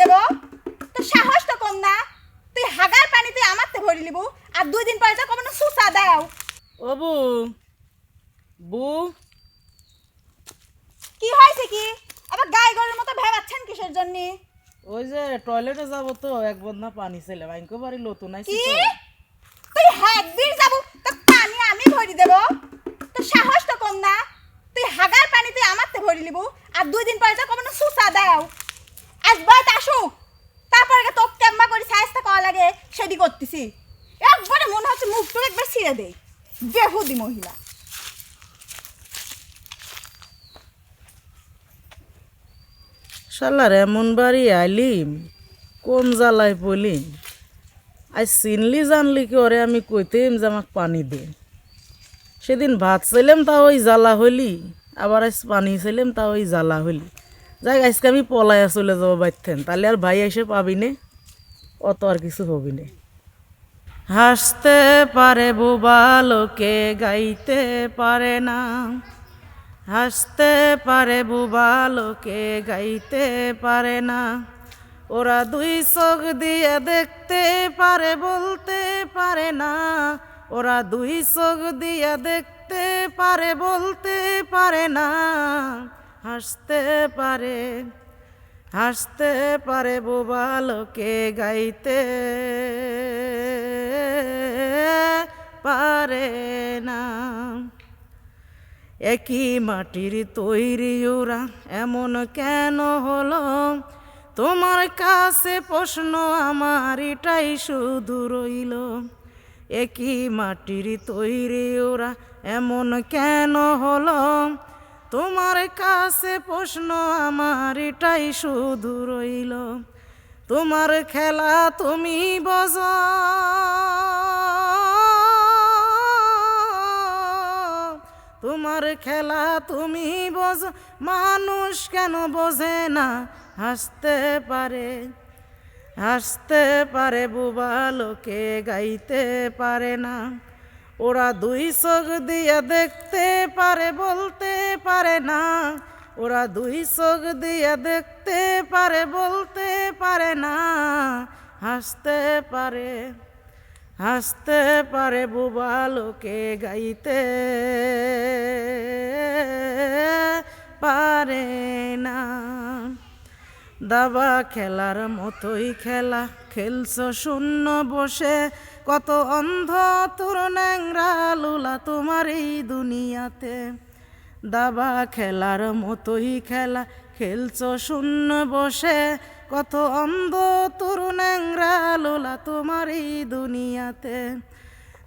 দেব? তো সাহস তো কম না। তুই হাগার পানিতে আমারতে ভরি নিব আর দুই দিন পরে তো কখনো সুসা দাও। ও বু বু। কি হয়েছে কি? আবার গায়ে গরুর মতো ভেবাচ্ছেন কিসের জন্য? ওই যে টয়লেটে যাব তো এক বদনা পানি ছেলে ভাইকে বাড়ি নতুন আইছি কি? তুই একদিন যাব তো পানি আমি ভরি দেব। তো সাহস তো কম না। তুই হাগার পানিতে আমারতে ভরি নিব আর দুই দিন পরে তো কখনো সুসা দাও। আজ বাইতে আসুক তো কেম্বা সাইজটা লাগে সেটি করতেছি। একবারে মনে হচ্ছে মুখটা একবার ছিঁড়ে দেই। বেহুদি মহিলা। শালার এমন বাড়ি আইলিম, কোন জ্বালায় পলিম আজ চিনলি জানলি কি ওরে আমি কইতেম যে আমাকে পানি দে। সেদিন ভাত চাইলাম তা ওই জ্বালা হলি, আবার আজ পানি চাইলাম তা ওই জ্বালা হইলি যাই, আজকে আমি পলাইয়া চলে যাব বাইতেন তাহলে আর ভাই এসে পাবি নে, অত আর কিছু হবি নে। হাসতে পারে বোবা লোকে, গাইতে পারে না। হাসতে পারে বুবা লোকে, গাইতে পারে না। ওরা দুই চোখ দিয়ে দেখতে পারে, বলতে পারে না। ওরা দুই চোখ দিয়ে দেখতে পারে, বলতে পারে না। হাসতে পারে হাসতে পারে বোবা লোকে গাইতে। পারে না। একই মাটির তৈরি ওরা এমন কেন হলো? তোমার কাছে প্রশ্ন আমার এটাই শুধু রইল। একই মাটির তৈরি ওরা এমন কেন হলো? তোমার কাছে প্রশ্ন আমার এটাই শুধু রইল। তোমার খেলা তুমি বজ তোমার খেলা তুমি বোঝ। মানুষ কেন বোঝে না? হাসতে পারে হাসতে পারে, বুবা লোকে গাইতে পারে না। ওরা দুই চোখ দিয়ে দেখতে পারে, বলতে পারে না। ওরা দুই চোখ দিয়ে দেখতে পারে, বলতে পারে না। হাসতে পারে হাসতে পারে বুবা লোকে গাইতে। পারে না। দাবা খেলার মতোই খেলা, খেলছ শূন্য বসে। কত অন্ধ তোর ন্যাংরা লুলা তোমার এই দুনিয়াতে। দাবা খেলার মতোই খেলা, খেলছ শূন্য বসে। কত অন্ধ তোর ন্যাংরা, লোলা তোমার এই দুনিয়াতে।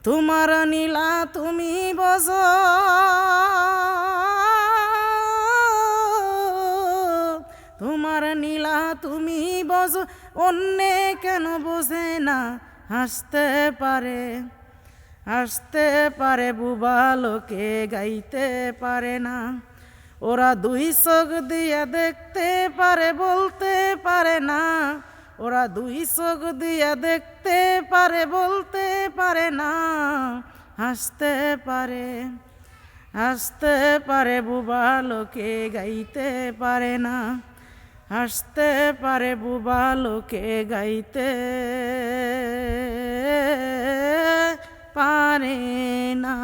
তোমার নীলা তুমি বজ। তোমার নীলা তুমি বজ, অন্যে কেন বোঝে না, হাসতে পারে। হাসতে পারে বুবা, লোকে গাইতে পারে না। ওরা দুই চোখ দিয়ে দেখতে পারে, বলতে পারে না। ওরা দুই চোখ দিয়ে দেখতে পারে, বলতে পারে না। হাসতে পারে হাসতে পারে বুবা, লোকে গাইতে পারে না। হাসতে পারে বুবা, লোকে গাইতে পারে না